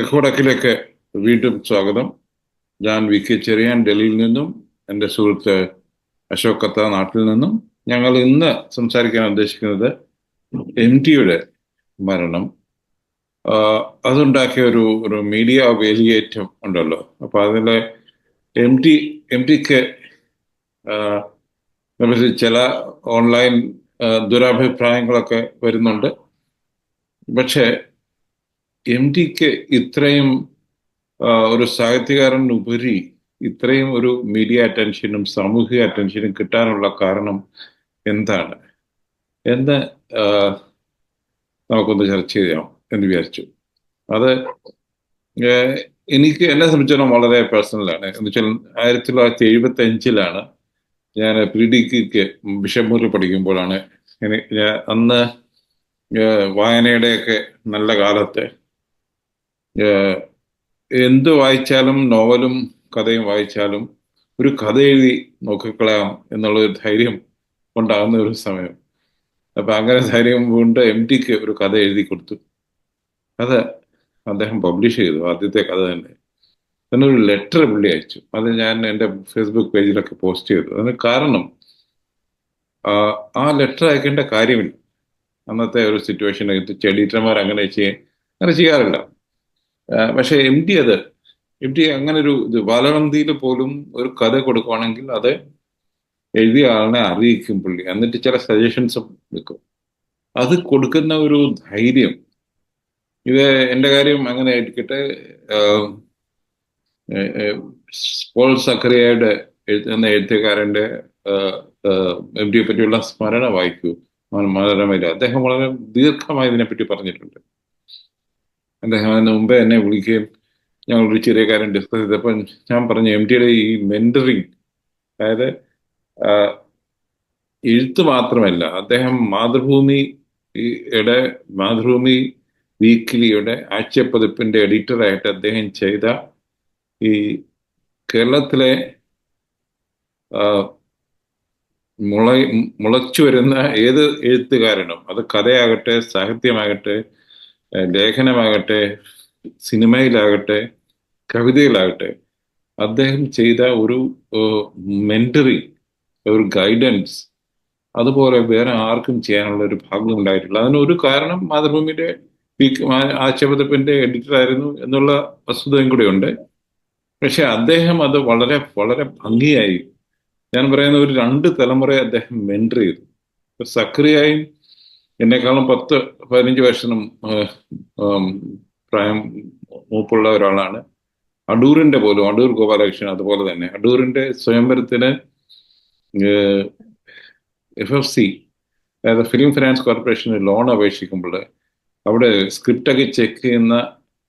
തെക്കുവടക്കിലേക്ക് വീണ്ടും സ്വാഗതം. ഞാൻ വി കെ ചെറിയാൻ ഡൽഹിയിൽ നിന്നും എന്റെ സുഹൃത്ത് അശോക് കത്ത നാട്ടിൽ നിന്നും. ഞങ്ങൾ ഇന്ന് സംസാരിക്കാൻ ഉദ്ദേശിക്കുന്നത് എം ടിയുടെ മരണം. അതുണ്ടാക്കിയ ഒരു ഒരു മീഡിയ വേലിയേറ്റം ഉണ്ടല്ലോ. അപ്പൊ അതിലെ എം ടി എം ടിക്ക് ചില ഓൺലൈൻ ദുരഭിപ്രായങ്ങളൊക്കെ വരുന്നുണ്ട്. പക്ഷേ എം ടിക്ക് ഇത്രയും ഒരു സാഹിത്യകാരനുപരി ഇത്രയും ഒരു മീഡിയ അറ്റൻഷനും സാമൂഹിക അറ്റൻഷനും കിട്ടാനുള്ള കാരണം എന്താണ്? എന്ന് നമുക്കൊന്ന് ചർച്ച ചെയ്യാം എന്ന് വിചാരിച്ചു. അത് എനിക്ക് എന്നെ സംബന്ധിച്ചിടത്തോളം വളരെ പേഴ്സണലാണ് എന്ന് വെച്ചാൽ ആയിരത്തി തൊള്ളായിരത്തി എഴുപത്തി അഞ്ചിലാണ് ഞാൻ പി ഡി കിക്ക് ബിഷപ്പൂരിൽ പഠിക്കുമ്പോഴാണ് അന്ന് വായനയുടെയൊക്കെ നല്ല കാലത്ത് എന്ത് വായിച്ചാലും നോവലും കഥയും വായിച്ചാലും ഒരു കഥ എഴുതി നോക്കിക്കളയാം എന്നുള്ള ഒരു ധൈര്യം ഉണ്ടാകുന്ന ഒരു സമയം. അപ്പൊ അങ്ങനെ ധൈര്യം കൊണ്ട് എം ടിക്ക് ഒരു കഥ എഴുതി കൊടുത്തു. അത് അദ്ദേഹം പബ്ലിഷ് ചെയ്തു ആദ്യത്തെ കഥ തന്നെ. തന്നെ ഒരു ലെറ്റർ പുള്ളി അയച്ചു. അത് ഞാൻ എന്റെ ഫേസ്ബുക്ക് പേജിലൊക്കെ പോസ്റ്റ് ചെയ്തു. അതിന് കാരണം ആ, ലെറ്റർ അയക്കേണ്ട കാര്യമില്ല. അന്നത്തെ ഒരു സിറ്റുവേഷൻ എഡിറ്റർമാർ അങ്ങനെ ചെയ്യാൻ അങ്ങനെ ചെയ്യാറില്ല. പക്ഷെ എം ടി അത് എം ടി അങ്ങനെ ഒരു ഇത് ബാലവന്തിയിൽ പോലും ഒരു കഥ കൊടുക്കുവാണെങ്കിൽ അത് എഴുതിയ ആളിനെ അറിയിക്കും പുള്ളി. എന്നിട്ട് ചില സജഷൻസ് വെക്കും. അത് കൊടുക്കുന്ന ഒരു ധൈര്യം. ഇത് എന്റെ കാര്യം അങ്ങനെ ആയിരിക്കട്ടെ. പോൾ സക്കറിയയുടെ എഴുതുന്ന എഴുത്തുകാരന്റെ എം ടിയെ പറ്റിയുള്ള സ്മരണ വായിക്കൂ. മനോരമയിൽ അദ്ദേഹം വളരെ ദീർഘമായി ഇതിനെപ്പറ്റി പറഞ്ഞിട്ടുണ്ട്. അദ്ദേഹം അതിന് മുമ്പേ എന്നെ വിളിക്കുകയും ഞങ്ങൾ ഒരു ചെറിയ കാര്യം ഡിസ്കസ് ചെയ്തപ്പോൾ ഞാൻ പറഞ്ഞു എം ടിയുടെ ഈ മെന്ററിങ് അതായത് എഴുത്ത് മാത്രമല്ല അദ്ദേഹം മാതൃഭൂമി യുടെ മാതൃഭൂമി വീക്കിലിയുടെ ആഴ്ചപ്പതിപ്പിന്റെ എഡിറ്ററായിട്ട് അദ്ദേഹം ചെയ്ത ഈ കേരളത്തിലെ മുള മുളച്ചു വരുന്ന ഏത് എഴുത്തുകാരനും അത് കഥയാകട്ടെ സാഹിത്യമാകട്ടെ ലേഖനമാകട്ടെ സിനിമയിലാകട്ടെ കവിതയിലാകട്ടെ അദ്ദേഹം ചെയ്ത ഒരു മെന്ററി ഒരു ഗൈഡൻസ് അതുപോലെ വേറെ ആർക്കും ചെയ്യാനുള്ള ഒരു ഭാഗം ഉണ്ടായിട്ടില്ല. അതിനൊരു കാരണം മാതൃഭൂമിയുടെ എഡിറ്റർ ആയിരുന്നു എന്നുള്ള വസ്തുതയും കൂടെ ഉണ്ട്. പക്ഷെ അദ്ദേഹം അത് വളരെ വളരെ ഭംഗിയായി ഞാൻ പറയുന്ന ഒരു രണ്ട് തലമുറയെ അദ്ദേഹം മെന്റർ ചെയ്തു. സക്രിയായും എന്നെക്കാളും പത്ത് പതിനഞ്ച് വർഷം പ്രായം മൂപ്പുള്ള ഒരാളാണ്. അടൂരിന്റെ പോലും അടൂർ ഗോപാലകൃഷ്ണൻ അതുപോലെ തന്നെ. അടൂരിന്റെ സ്വയംവരത്തിന് എഫ് എഫ് സി അതായത് ഫിലിം ഫിനാൻസ് കോർപ്പറേഷന് ലോൺ അപേക്ഷിക്കുമ്പോൾ അവിടെ സ്ക്രിപ്റ്റൊക്കെ ചെക്ക് ചെയ്യുന്ന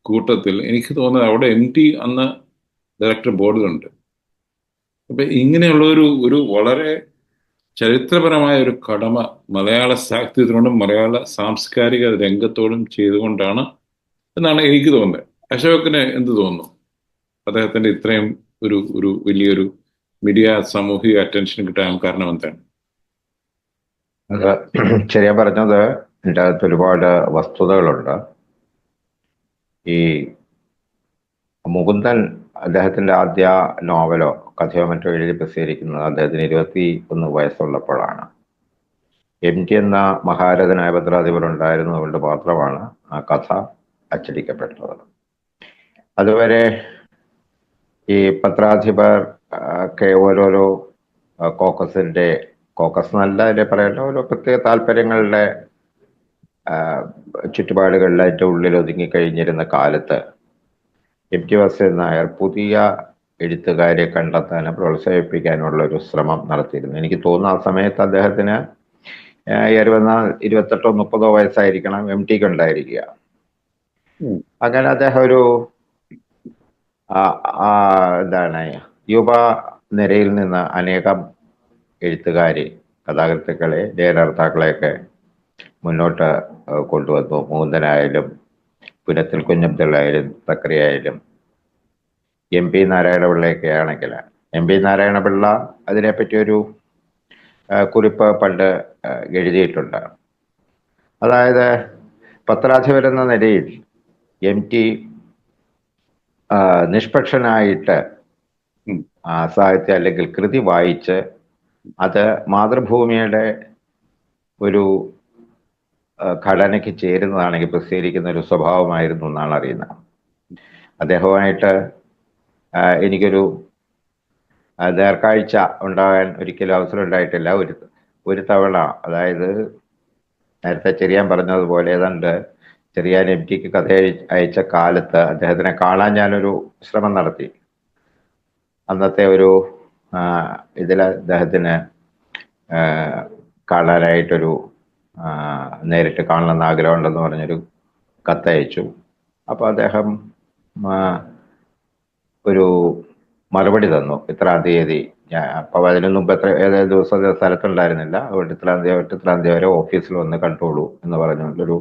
കൂട്ടത്തിൽ എനിക്ക് തോന്നുന്നത് അവിടെ എം ടി അന്ന് ഡയറക്ടർ ബോർഡിലുണ്ട്. അപ്പൊ ഇങ്ങനെയുള്ള ഒരു ഒരു വളരെ ചരിത്രപരമായ ഒരു കടമ മലയാള സാഹിത്യത്തിനോടും മലയാള സാംസ്കാരിക രംഗത്തോടും ചെയ്തുകൊണ്ടാണ് എന്നാണ് എനിക്ക് തോന്നുന്നത്. അശോകിന് എന്ത് തോന്നുന്നു? അദ്ദേഹത്തിന്റെ ഇത്രയും ഒരു ഒരു വലിയൊരു മീഡിയ സാമൂഹിക അറ്റൻഷൻ കിട്ടാൻ കാരണം എന്താണ്? ശരിയാ പറഞ്ഞത് എന്റെ അകത്ത് ഒരുപാട് വസ്തുതകളുണ്ട്. ഈ മുകുന്ദൻ അദ്ദേഹത്തിന്റെ ആദ്യ നോവലോ കഥയോ മറ്റോ എഴുതി പ്രസിദ്ധീകരിക്കുന്നത് അദ്ദേഹത്തിന് ഇരുപത്തി ഒന്ന് വയസ്സുള്ളപ്പോഴാണ്. എം ടി എന്ന മഹാരഥനായ അവരുടെ പാത്രമാണ് ആ കഥ അച്ചടിക്കപ്പെട്ടത്. അതുവരെ ഈ പത്രാധിപർ ആ, ഒക്കെ ഓരോരോ കോക്കസിന്റെ കോക്കസ് നല്ല അതിലെ പറയേണ്ട ഓരോ പ്രത്യേക താല്പര്യങ്ങളുടെ ചുറ്റുപാടുകളിലായിട്ട് ഉള്ളിൽ ഒതുങ്ങി കഴിഞ്ഞിരുന്ന കാലത്ത് എം ടി വാസുദേവൻ നായർ പുതിയ എഴുത്തുകാരെ കണ്ടെത്താനും പ്രോത്സാഹിപ്പിക്കാനുള്ള ഒരു ശ്രമം നടത്തിയിരുന്നു. എനിക്ക് തോന്നുന്ന ആ സമയത്ത് അദ്ദേഹത്തിന് ഇരുപത്തിനാല് ഇരുപത്തെട്ടോ മുപ്പതോ വയസ്സായിരിക്കണം എം ടിക്ക് ഉണ്ടായിരിക്കുക. അങ്ങനെ അദ്ദേഹം ഒരു എന്താണ് യുവ നിരയിൽ നിന്ന് അനേകം എഴുത്തുകാരെ കഥാകൃത്തുക്കളെ ലേഖനകർത്താക്കളെയൊക്കെ മുന്നോട്ട് കൊണ്ടുവന്നു. മുകുന്ദനായാലും പുനത്തിൽ കുഞ്ഞബ്ദുള്ളായാലും തക്കറിയായാലും എം പി നാരായണപിള്ളയൊക്കെ ആണെങ്കിൽ എം പി നാരായണപിള്ള അതിനെപ്പറ്റി ഒരു കുറിപ്പ് പണ്ട് എഴുതിയിട്ടുണ്ട് അതായത് പത്രാധിപരെന്ന നിലയിൽ എം ടി നിഷ്പക്ഷനായിട്ട്. സാഹിത്യം അല്ലെങ്കിൽ കൃതി വായിച്ച് അത് മാതൃഭൂമിയുടെ ഒരു ഘടനയ്ക്ക് ചേരുന്നതാണെങ്കിൽ പ്രസിദ്ധീകരിക്കുന്ന ഒരു സ്വഭാവമായിരുന്നു എന്നാണ് അറിയുന്നത്. അദ്ദേഹവുമായിട്ട് എനിക്കൊരു നേർക്കാഴ്ച ഉണ്ടാകാൻ ഒരിക്കലും അവസരം ഉണ്ടായിട്ടില്ല. ഒരു ഒരു തവണ അതായത് നേരത്തെ ചെറിയാൻ പറഞ്ഞതുപോലെ ഏതാണ്ട് ചെറിയാൻ എം ടിക്ക് കഥ അയ- അയച്ച കാലത്ത് അദ്ദേഹത്തിനെ കാണാൻ ഞാനൊരു ശ്രമം നടത്തി. അന്നത്തെ ഒരു ഇതിൽ അദ്ദേഹത്തിന് കാണാനായിട്ടൊരു നേരിട്ട് കാണണമെന്ന് ആഗ്രഹമുണ്ടെന്ന് പറഞ്ഞൊരു കത്തയച്ചു. അപ്പോൾ അദ്ദേഹം ഒരു മറുപടി തന്നു. ഇത്രാം തീയതി ഞാൻ അപ്പോൾ അതിന് മുമ്പ് എത്ര ഏതായത് ദിവസം സ്ഥലത്തുണ്ടായിരുന്നില്ല. അതുകൊണ്ട് ഇത്രാം തീയതി ഇത്രാം തീയതി വരെ ഓഫീസിൽ വന്ന് കണ്ടോളൂ എന്ന് പറഞ്ഞുകൊണ്ടൊരു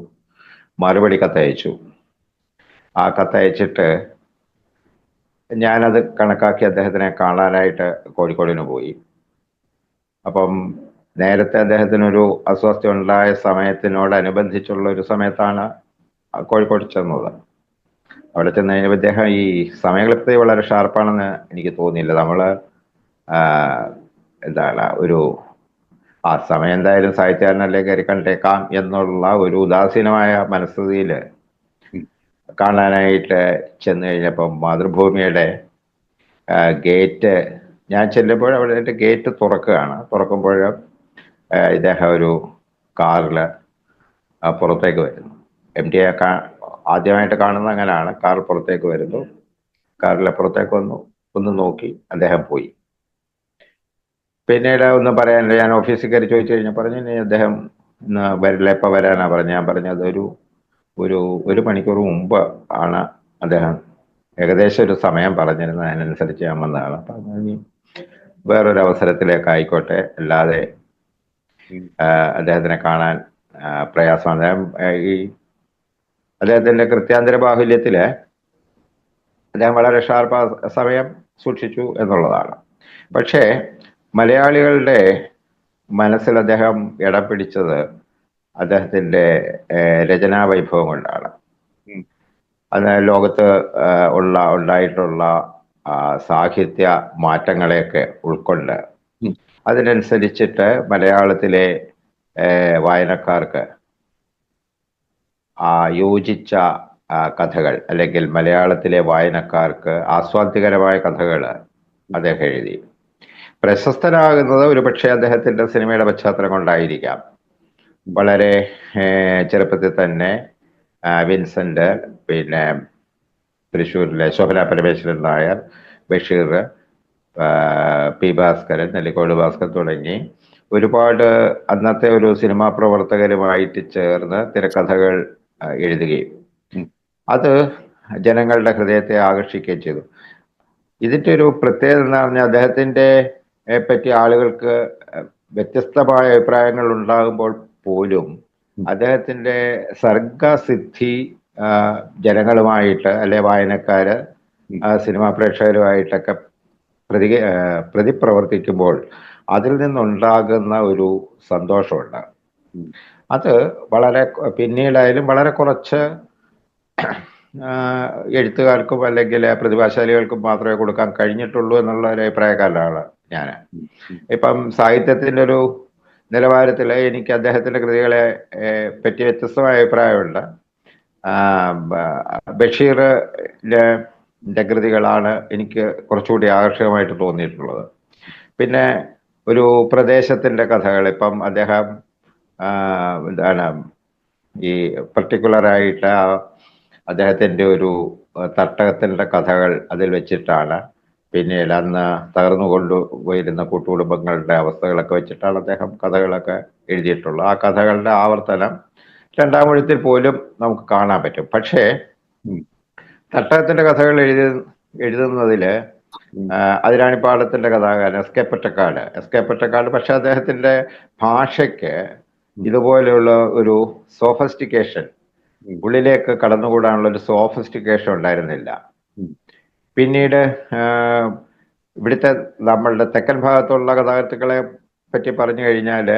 മറുപടി കത്തയച്ചു. ആ കത്തയച്ചിട്ട് ഞാനത് കണക്കാക്കി അദ്ദേഹത്തിനെ കാണാനായിട്ട് കോഴിക്കോടിന് പോയി. അപ്പം നേരത്തെ അദ്ദേഹത്തിനൊരു അസ്വസ്ഥ ഉണ്ടായ സമയത്തിനോടനുബന്ധിച്ചുള്ള ഒരു സമയത്താണ് കോഴിക്കോട് ചെന്നത്. അവിടെ ചെന്ന് കഴിഞ്ഞപ്പോൾ ഇദ്ദേഹം ഈ സമയക്ലിപ്തി വളരെ ഷാർപ്പാണെന്ന് എനിക്ക് തോന്നിയില്ല. നമ്മൾ എന്താണ് ഒരു ആ സമയം എന്തായാലും സാഹിത്യകാരനല്ലേ കയറി കണ്ടേക്കാം എന്നുള്ള ഒരു ഉദാസീനമായ മനസ്ഥിതിയിൽ കാണാനായിട്ട് ചെന്ന് കഴിഞ്ഞപ്പം മാതൃഭൂമിയുടെ ഗേറ്റ് ഞാൻ ചെല്ലുമ്പോൾ അവിടെ ഗേറ്റ് തുറക്കുകയാണ്. തുറക്കുമ്പോൾ ഇദ്ദേഹം ഒരു കാറിൽ പുറത്തേക്ക് വരുന്നു. എം ടി ആദ്യമായിട്ട് കാണുന്ന അങ്ങനെയാണ്. കാർ പുറത്തേക്ക് വരുന്നു. കാറിൽ പുറത്തേക്ക് വന്നു. ഒന്ന് നോക്കി അദ്ദേഹം പോയി. പിന്നീട് ഒന്ന് പറയാനില്ല. ഞാൻ ഓഫീസിൽ കയറി ചോദിച്ചു കഴിഞ്ഞാൽ പറഞ്ഞു "ഇനി അദ്ദേഹം ഇന്ന് വരില്ല. എപ്പോൾ വരാനാ പറഞ്ഞു ഞാൻ പറഞ്ഞു അതൊരു ഒരു ഒരു മണിക്കൂർ മുമ്പ് ആണ് അദ്ദേഹം ഏകദേശം ഒരു സമയം പറഞ്ഞിരുന്നത്. അതിനനുസരിച്ച് ഞാൻ വന്നതാണ്. അപ്പം ഇനി വേറൊരു അവസരത്തിലേക്ക് ആയിക്കോട്ടെ. അല്ലാതെ അദ്ദേഹത്തിനെ കാണാൻ പ്രയാസമാണ് അദ്ദേഹം ഈ അദ്ദേഹത്തിന്റെ കൃത്യാന്തര ബാഹുല്യത്തിൽ അദ്ദേഹം വളരെ ഷാർപ്പ് സമയം സൂക്ഷിച്ചു എന്നുള്ളതാണ് പക്ഷേ മലയാളികളുടെ മനസ്സിൽ അദ്ദേഹം ഇടം പിടിച്ചത് അദ്ദേഹത്തിന്റെ രചനാ വൈഭവം കൊണ്ടാണ്. അത് ലോകത്ത് ഉള്ള ഉണ്ടായിട്ടുള്ള സാഹിത്യ മാറ്റങ്ങളെയൊക്കെ ഉൾക്കൊണ്ട്. അതിനനുസരിച്ചിട്ട് മലയാളത്തിലെ വായനക്കാർക്ക് യോജിച്ച കഥകൾ അല്ലെങ്കിൽ മലയാളത്തിലെ വായനക്കാർക്ക് ആസ്വാദ്യകരമായ കഥകൾ അദ്ദേഹം എഴുതി. പ്രശസ്തനാകുന്നത് ഒരു പക്ഷേ അദ്ദേഹത്തിന്റെ സിനിമയുടെ പശ്ചാത്തലം കൊണ്ടായിരിക്കാം. വളരെ ചെറുപ്പത്തിൽ തന്നെ വിൻസെന്റ് പിന്നെ തൃശ്ശൂരിലെ ശോഭന പരമേശ്വരൻ നായർ ബഷീർ പി ഭാസ്കരൻ നെല്ലിക്കോട് ഭാസ്കർ തുടങ്ങി. ഒരുപാട് അന്നത്തെ ഒരു സിനിമാ പ്രവർത്തകരുമായിട്ട് ചേർന്ന് തിരക്കഥകൾ എഴുതുകയും. അത് ജനങ്ങളുടെ ഹൃദയത്തെ ആകർഷിക്കുകയും ചെയ്തു. ഇതിന്റെ ഒരു പ്രത്യേകത എന്ന് പറഞ്ഞാൽ അദ്ദേഹത്തിന്റെ പറ്റി ആളുകൾക്ക് വ്യത്യസ്തമായ അഭിപ്രായങ്ങൾ ഉണ്ടാകുമ്പോൾ പോലും അദ്ദേഹത്തിന്റെ സർഗസിദ്ധി ജനങ്ങളുമായിട്ട് അല്ലെ വായനക്കാര് സിനിമാ പ്രേക്ഷകരുമായിട്ടൊക്കെ പ്രതി പ്രതിപ്രവർത്തിക്കുമ്പോൾ അതിൽ നിന്നുണ്ടാകുന്ന ഒരു സന്തോഷമുണ്ട്. അത് വളരെ പിന്നീടായാലും വളരെ കുറച്ച് എഴുത്തുകാർക്കും അല്ലെങ്കിൽ പ്രതിഭാശാലികൾക്കും മാത്രമേ കൊടുക്കാൻ കഴിഞ്ഞിട്ടുള്ളൂ എന്നുള്ള ഒരു അഭിപ്രായക്കാരനാണ് ഞാൻ. ഇപ്പം സാഹിത്യത്തിന്റെ ഒരു നിലവാരത്തിൽ എനിക്ക് അദ്ദേഹത്തിന്റെ കൃതികളെ പറ്റി വ്യത്യസ്തമായ അഭിപ്രായമുണ്ട്. ആ, ബ- കൃതികളാണ് എനിക്ക് കുറച്ചുകൂടി ആകർഷകമായിട്ട് തോന്നിയിട്ടുള്ളത്. പിന്നെ ഒരു പ്രദേശത്തിന്റെ കഥകൾ. ഇപ്പം അദ്ദേഹം എന്താണ് ഈ പർട്ടിക്കുലർ അദ്ദേഹത്തിന്റെ ഒരു തട്ടകത്തിന്റെ കഥകൾ അതിൽ വെച്ചിട്ടാണ്. പിന്നീട് അന്ന് തകർന്നു കൊണ്ടുപോയിരുന്ന കൂട്ടുകുടുംബങ്ങളുടെ അവസ്ഥകളൊക്കെ വെച്ചിട്ടാണ് അദ്ദേഹം കഥകളൊക്കെ എഴുതിയിട്ടുള്ളത്. ആ കഥകളുടെ ആവർത്തനം രണ്ടാം പോലും നമുക്ക് കാണാൻ പറ്റും. പക്ഷേ. തട്ടകത്തിന്റെ കഥകൾ എഴുതി എഴുതുന്നതിൽ അതിരാണിപ്പാടത്തിന്റെ കഥാകാരൻ S K Pottekkatt. S K Pottekkatt പക്ഷെ അദ്ദേഹത്തിന്റെ ഭാഷയ്ക്ക് ഇതുപോലെയുള്ള ഒരു സോഫസ്റ്റിക്കേഷൻ. ഉള്ളിലേക്ക് കടന്നുകൂടാനുള്ള ഒരു സോഫസ്റ്റിക്കേഷൻ ഉണ്ടായിരുന്നില്ല. പിന്നീട് ഇവിടുത്തെ നമ്മളുടെ തെക്കൻ ഭാഗത്തുള്ള കഥാകൃത്തുക്കളെ പറ്റി പറഞ്ഞു കഴിഞ്ഞാൽ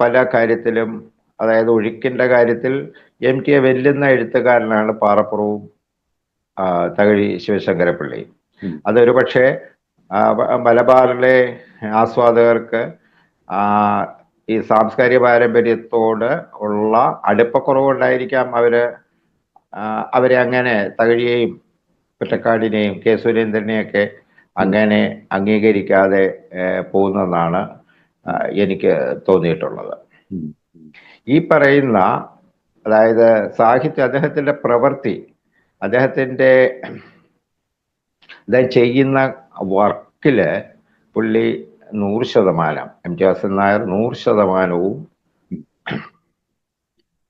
പല കാര്യത്തിലും അതായത് ഒഴുക്കിന്റെ കാര്യത്തിൽ എം ടിയെ വെല്ലുന്ന എഴുത്തുകാരനാണ് പാറപ്പുറവും തകഴി ശിവശങ്കരപ്പിള്ളി. അതൊരു പക്ഷേ മലബാറിലെ ആസ്വാദകർക്ക് ഈ സാംസ്കാരിക പാരമ്പര്യത്തോട് ഉള്ള അടുപ്പക്കുറവുണ്ടായിരിക്കാം അവർ അവരെ അങ്ങനെ തകഴിയെയും കുറ്റക്കാടിനെയും കെ സുരേന്ദ്രനെയൊക്കെ അങ്ങനെ അംഗീകരിക്കാതെ പോകുന്നതാണ് പോകുന്നതെന്നാണ് എനിക്ക് തോന്നിയിട്ടുള്ളത്. ഈ പറയുന്ന അതായത് സാഹിത്യ അദ്ദേഹത്തിന്റെ പ്രവൃത്തി അദ്ദേഹത്തിന്റെ അദ്ദേഹം ചെയ്യുന്ന വർക്കിൽ പുള്ളി നൂറ് ശതമാനം എം ടി വാസൻ നായർ നൂറ് ശതമാനവും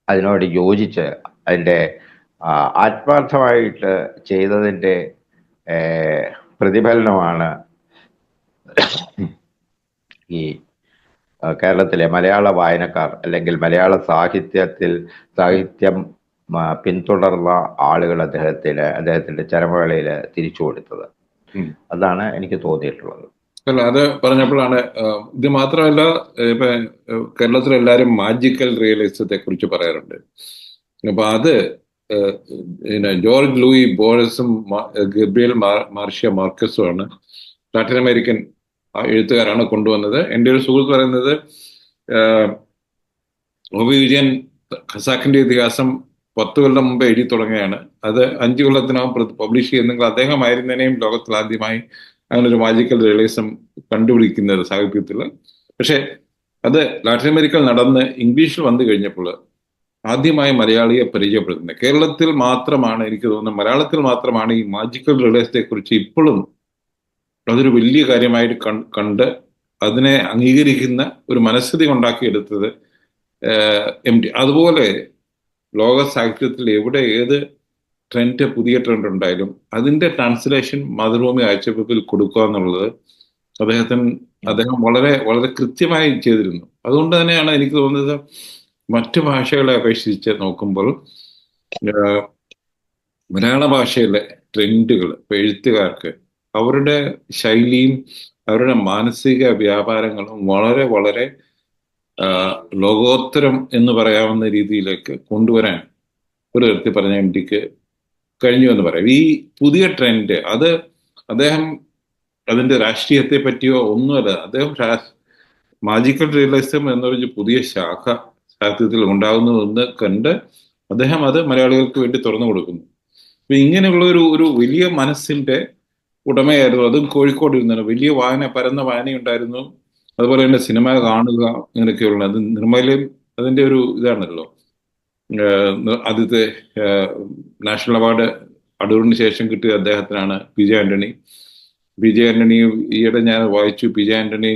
അതിനോട് യോജിച്ച് അതിന്റെ ആത്മാർത്ഥമായിട്ട് ചെയ്തതിന്റെ പ്രതിഫലനമാണ് ഈ കേരളത്തിലെ മലയാള വായനക്കാർ അല്ലെങ്കിൽ മലയാള സാഹിത്യത്തിൽ സാഹിത്യം പിന്തുടർന്ന ആളുകൾ അദ്ദേഹത്തിന് അദ്ദേഹത്തിന്റെ ചരമവേളയിൽ തിരിച്ചു കൊടുത്തത്. അതാണ് എനിക്ക് തോന്നിയിട്ടുള്ളത്. അല്ല അത് പറഞ്ഞപ്പോഴാണ് ഇത് മാത്രമല്ല ഇപ്പൊ ഏ, കേരളത്തിലെ എല്ലാവരും മാജിക്കൽ റിയലിസത്തെ കുറിച്ച് പറയാറുണ്ട്. അപ്പൊ അത് പിന്നെ ജോർജ് ലൂയി ബോറസും ഗബ്രിയൽ മാർഷ്യ മാർക്കസും ആണ് ലാറ്റിൻ അമേരിക്കൻ എഴുത്തുകാരാണ് കൊണ്ടുവന്നത്. എന്റെ ഒരു സുഹൃത്ത് പറയുന്നത് ഒ വി വിജയൻ ഖസാക്കിന്റെ ഇതിഹാസം പത്ത് കൊല്ലം മുമ്പ് എഴുതി തുടങ്ങുകയാണ്. അത് അഞ്ചു കൊല്ലത്തിനകം പബ്ലിഷ് ചെയ്യുന്നെങ്കിൽ അദ്ദേഹമായിരുന്നതിനെയും ലോകത്തിൽ ആദ്യമായി അങ്ങനെ ഒരു മാജിക്കൽ റിയലിസം കണ്ടുപിടിക്കുന്ന ഒരു സാഹിത്യത്തിൽ പക്ഷേ അത് ലാറ്റിൻ അമേരിക്കയിൽ നടന്ന് ഇംഗ്ലീഷിൽ വന്നു കഴിഞ്ഞപ്പോൾ ആദ്യമായി മലയാളിയെ പരിചയപ്പെടുത്തുന്നത്. കേരളത്തിൽ മാത്രമാണ് എനിക്ക് തോന്നുന്നത് മലയാളത്തിൽ മാത്രമാണ് ഈ മാജിക്കൽ റിയലിസത്തെ കുറിച്ച് ഇപ്പോഴും അതൊരു വലിയ കാര്യമായിട്ട് കണ് കണ്ട് അതിനെ അംഗീകരിക്കുന്ന ഒരു മനസ്ഥിതി ഉണ്ടാക്കിയെടുത്തത് എം ടി അതുപോലെ ലോക സാഹിത്യത്തിൽ എവിടെ ഏത് ട്രെൻഡ് പുതിയ ട്രെൻഡ് ഉണ്ടായാലും അതിന്റെ ട്രാൻസ്ലേഷൻ മാതൃഭൂമി ആഴ്ചപ്പത്തിൽ കൊടുക്കുക എന്നുള്ളത് അദ്ദേഹത്തിന് അദ്ദേഹം വളരെ വളരെ കൃത്യമായി ചെയ്തിരുന്നു. അതുകൊണ്ട് തന്നെയാണ് എനിക്ക് തോന്നുന്നത് മറ്റു ഭാഷകളെ അപേക്ഷിച്ച് നോക്കുമ്പോൾ മലയാള ഭാഷയിലെ ട്രെൻഡുകൾ എഴുത്തുകാർക്ക് അവരുടെ ശൈലിയും അവരുടെ മാനസിക വ്യാപാരങ്ങളും വളരെ വളരെ ലോകോത്തരം എന്ന് പറയാവുന്ന രീതിയിലേക്ക് കൊണ്ടുവരാൻ ഒരു തരത്തിൽ പറഞ്ഞ എം കഴിഞ്ഞു എന്ന് പറയാം. ഈ പുതിയ ട്രെൻഡ് അത് അദ്ദേഹം അതിന്റെ രാഷ്ട്രീയത്തെ പറ്റിയോ ഒന്നുമല്ല അദ്ദേഹം മാജിക്കൽ റിയലിസം എന്നൊരു പുതിയ ശാഖ സാഹിത്യത്തിൽ ഉണ്ടാകുന്നു എന്ന് കണ്ട് അദ്ദേഹം അത് മലയാളികൾക്ക് വേണ്ടി തുറന്നു കൊടുക്കുന്നു. അപ്പൊ ഇങ്ങനെയുള്ള ഒരു ഒരു വലിയ മനസ്സിന്റെ ഉടമയായിരുന്നു. അതും കോഴിക്കോട് ഇരുന്നാണ് വലിയ വായന പരന്ന വായനയുണ്ടായിരുന്നു. അതുപോലെ തന്നെ സിനിമ കാണുക ഇങ്ങനെയൊക്കെയുള്ള അത് നിർമ്മലയും അതിന്റെ ഒരു ഇതാണല്ലോ. ആദ്യത്തെ നാഷണൽ അവാർഡ് അടൂറിന് ശേഷം കിട്ടിയ അദ്ദേഹത്തിനാണ് P J Antony. P J Antony ഈയിടെ ഞാൻ വായിച്ചു. പി ജെ ആന്റണി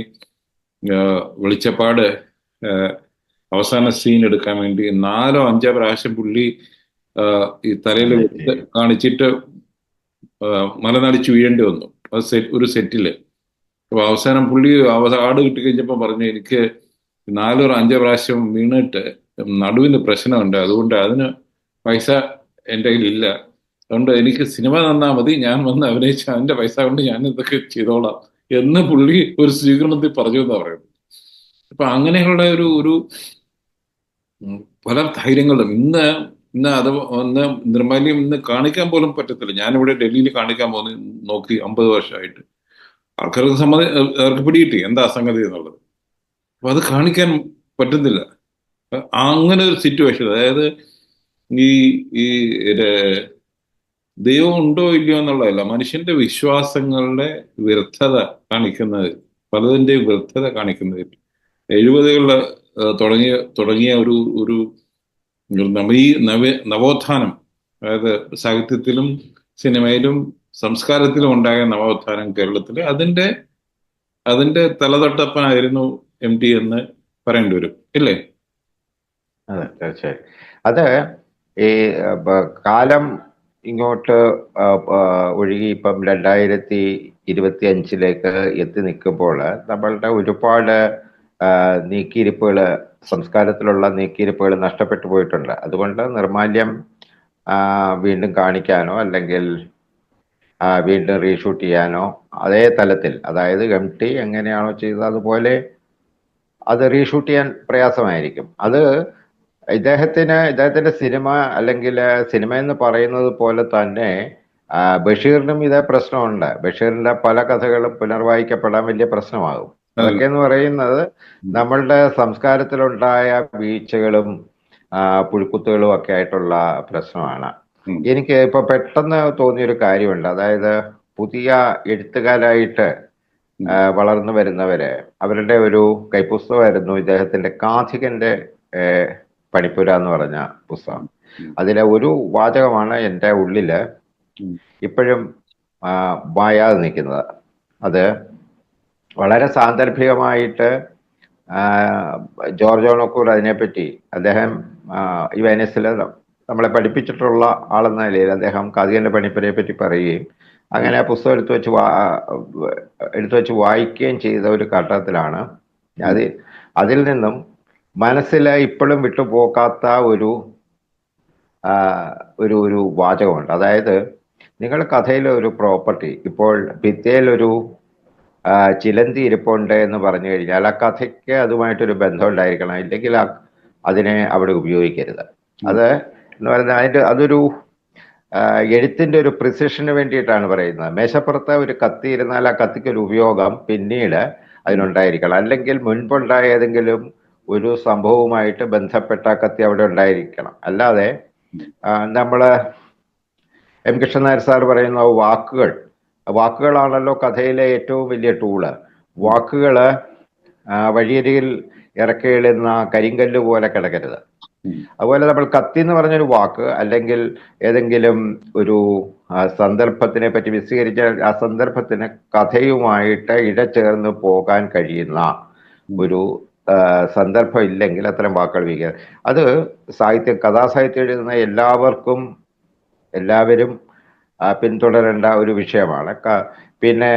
വെളിച്ചപ്പാട് അവസാന സീൻ എടുക്കാൻ വേണ്ടി നാലോ അഞ്ചോ പ്രാവശ്യം പുള്ളി ഈ തലയിൽ കാണിച്ചിട്ട് മലനടിച്ചു വീഴേണ്ടി വന്നു. ഒരു സെറ്റിൽ അപ്പൊ അവസാനം പുള്ളി ആട് കിട്ടി കഴിഞ്ഞപ്പോൾ പറഞ്ഞു എനിക്ക് നാലോ അഞ്ചോ പ്രാവശ്യം വീണിട്ട് നടുവിന് പ്രശ്നമുണ്ട്. അതുകൊണ്ട് അതിന് പൈസ എന്റെ കയ്യിലില്ല. അതുകൊണ്ട് എനിക്ക് സിനിമ തന്നാൽ മതി. ഞാൻ വന്ന് അഭിനയിച്ച അതിന്റെ പൈസ കൊണ്ട് ഞാൻ ഇതൊക്കെ ചെയ്തോളാം എന്ന് പുള്ളി ഒരു സ്വീകരണത്തിൽ പറഞ്ഞു എന്നാ പറയുന്നത്. അപ്പൊ അങ്ങനെയുള്ള ഒരു ഒരു പല ധൈര്യങ്ങളും ഇന്ന് ഇന്ന് അത് ഒന്ന് നിർമ്മാല്യം ഇന്ന് കാണിക്കാൻ പോലും പറ്റത്തില്ല. ഞാനിവിടെ ഡൽഹിയിൽ കാണിക്കാൻ പോകുന്ന നോക്കി അമ്പത് വർഷമായിട്ട്. ആൾക്കാർക്ക് സമ്മതി അവർക്ക് പിടികിട്ടി. എന്താ സംഗതി എന്നുള്ളത്. അപ്പൊ അത് കാണിക്കാൻ പറ്റുന്നില്ല അങ്ങനെ ഒരു സിറ്റുവേഷൻ അതായത് ഈ ഈ ദൈവം ഉണ്ടോ ഇല്ലയോ എന്നുള്ളതല്ല. മനുഷ്യന്റെ വിശ്വാസങ്ങളുടെ വ്യർത്ഥത കാണിക്കുന്നത് പലതിന്റെയും വ്യർത്ഥത കാണിക്കുന്നത്. എഴുപതുകളിൽ തുടങ്ങിയ തുടങ്ങിയ ഒരു ഒരു നവീ നവ നവോത്ഥാനം. അതായത് സാഹിത്യത്തിലും സിനിമയിലും സംസ്കാരത്തിലും ഉണ്ടായ നവോത്ഥാനം കേരളത്തിൽ അതിന്റെ അതിന്റെ തലതൊട്ടപ്പനായിരുന്നു എം ടി എന്ന് പറയേണ്ടി വരും. ഇല്ലേ? അതെ തീർച്ചയായും. അത് ഈ കാലം ഇങ്ങോട്ട് ഒഴുകി ഇപ്പം രണ്ടായിരത്തി ഇരുപത്തി അഞ്ചിലേക്ക് എത്തി നിൽക്കുമ്പോൾ നമ്മളുടെ ഒരുപാട് നീക്കിയിരിപ്പുകൾ സംസ്കാരത്തിലുള്ള നീക്കിയിരിപ്പുകൾ നഷ്ടപ്പെട്ടു പോയിട്ടുണ്ട്. അതുകൊണ്ട് നിർമാല്യം വീണ്ടും കാണിക്കാനോ അല്ലെങ്കിൽ വീണ്ടും റീഷൂട്ട് ചെയ്യാനോ അതേ തലത്തിൽ അതായത് എം ടി എങ്ങനെയാണോ ചെയ്തത് അതുപോലെ അത് റീഷൂട്ട് ചെയ്യാൻ പ്രയാസമായിരിക്കും. അത് ഇദ്ദേഹത്തിന് ഇദ്ദേഹത്തിന്റെ സിനിമ അല്ലെങ്കിൽ സിനിമ എന്ന് പറയുന്നത് പോലെ തന്നെ ബഷീറിനും ഇതേ പ്രശ്നമുണ്ട്. ബഷീറിന്റെ പല കഥകളും പുനർവായിക്കപ്പെടാൻ വലിയ പ്രശ്നമാകും. അതൊക്കെ എന്ന് പറയുന്നത് നമ്മളുടെ സംസ്കാരത്തിലുണ്ടായ വീഴ്ചകളും പുഴുക്കുത്തുകളും ഒക്കെ ആയിട്ടുള്ള പ്രശ്നമാണ്. എനിക്ക് ഇപ്പൊ പെട്ടെന്ന് തോന്നിയൊരു കാര്യമുണ്ട്. അതായത് പുതിയ എഴുത്തുകാരായിട്ട് വളർന്നു വരുന്നവര് അവരുടെ ഒരു കൈപ്പുസ്തകമായിരുന്നു ഇദ്ദേഹത്തിന്റെ കാഥികന്റെ പണിപ്പുര എന്ന് പറഞ്ഞ പുസ്തകം. അതിലെ ഒരു വാചകമാണ് എന്റെ ഉള്ളിൽ. ഇപ്പോഴും വായാതെ നിൽക്കുന്നത്. അത് വളരെ സാന്ദർഭികമായിട്ട് ജോർജ് ഓണക്കൂർ അതിനെപ്പറ്റി അദ്ദേഹം ഈ വെനസിൽ നമ്മളെ പഠിപ്പിച്ചിട്ടുള്ള ആളെന്ന നിലയിൽ അദ്ദേഹം കാതികന്റെ പണിപ്പരയെ പറ്റി പറയുകയും അങ്ങനെ ആ പുസ്തകം എടുത്തു വെച്ച് വാ എടുത്തു വെച്ച് വായിക്കുകയും ചെയ്ത ഒരു ഘട്ടത്തിലാണ്. അത് അതിൽ നിന്നും മനസ്സിൽ ഇപ്പോഴും വിട്ടുപോകാത്ത ഒരു ഒരു ഒരു വാചകമുണ്ട്. അതായത് നിങ്ങൾ കഥയിലെ ഒരു പ്രോപ്പർട്ടി ഇപ്പോൾ ഭിത്തിയിലൊരു ചിലന്തി ഇരിപ്പുണ്ട് എന്ന് പറഞ്ഞു കഴിഞ്ഞാൽ ആ കഥയ്ക്ക് അതുമായിട്ടൊരു ബന്ധം ഉണ്ടായിരിക്കണം. ഇല്ലെങ്കിൽ അതിനെ അവിടെ ഉപയോഗിക്കരുത്. അത് എന്ന് പറയുന്നത് അതിന്റെ അതൊരു എഴുത്തിന്റെ ഒരു പ്രിസിഷന് വേണ്ടിയിട്ടാണ് പറയുന്നത്. മേശപ്പുറത്ത് ഒരു കത്തി ഇരുന്നാൽ ആ കത്തിക്കൊരു ഉപയോഗം പിന്നീട് അതിനുണ്ടായിരിക്കണം. അല്ലെങ്കിൽ മുൻപുണ്ടായ ഏതെങ്കിലും ഒരു സംഭവവുമായിട്ട് ബന്ധപ്പെട്ട കത്തി അവിടെ ഉണ്ടായിരിക്കണം. അല്ലാതെ നമ്മൾ എം കൃഷ്ണനായർ സാർ പറയുന്ന വാക്കുകൾ വാക്കുകളാണല്ലോ കഥയിലെ ഏറ്റവും വലിയ ടൂൾ വാക്കുകൾ വഴിയരികിൽ ഇറക്കിയിടുന്ന കരിങ്കല്ല് പോലെ കിടക്കരുത്. അതുപോലെ നമ്മൾ കത്തി എന്ന് പറഞ്ഞൊരു വാക്ക് അല്ലെങ്കിൽ ഏതെങ്കിലും ഒരു സന്ദർഭത്തിനെ പറ്റി വിശദീകരിച്ചാൽ ആ സന്ദർഭത്തിന് കഥയുമായിട്ട് ഇഴചേർന്ന് പോകാൻ കഴിയുന്ന ഒരു സന്ദർഭം ഇല്ലെങ്കിൽ അത്തരം വാക്കുകൾ ഉപയോഗിക്കുക. അത് സാഹിത്യം കഥാസാഹിത്യം എഴുതുന്ന എല്ലാവർക്കും എല്ലാവരും പിന്തുടരേണ്ട ഒരു വിഷയമാണ്. പിന്നെ